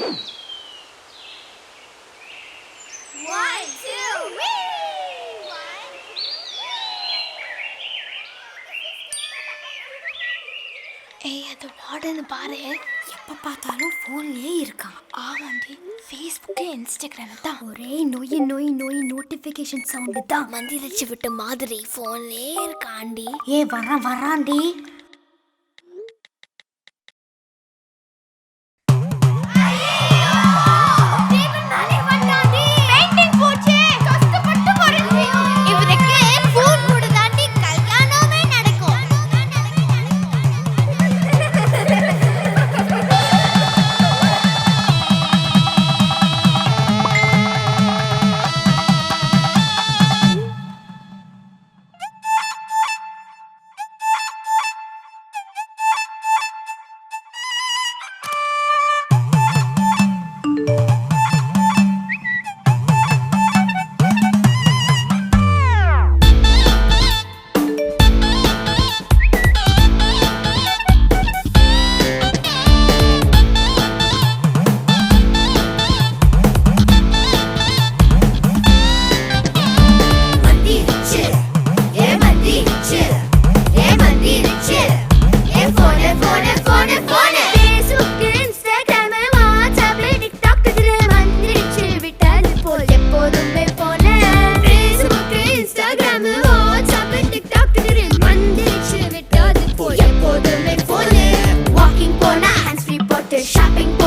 One, two, ஏய் அது வார்டன்னு பாரு. எப்ப பார்த்தாலும் போன்லயே இருக்கான். ஆமாண்டி ஃபேஸ்புக்கு இன்ஸ்டாகிராம் தான். ஒரே நொய் நொய் நொய் நோட்டிபிகேஷன் சவுண்டு தான். மந்திரிச்சு விட்ட மாதிரி ஃபோன்லே இருக்காண்டி. ஏ வரான் வரான்டி clapping.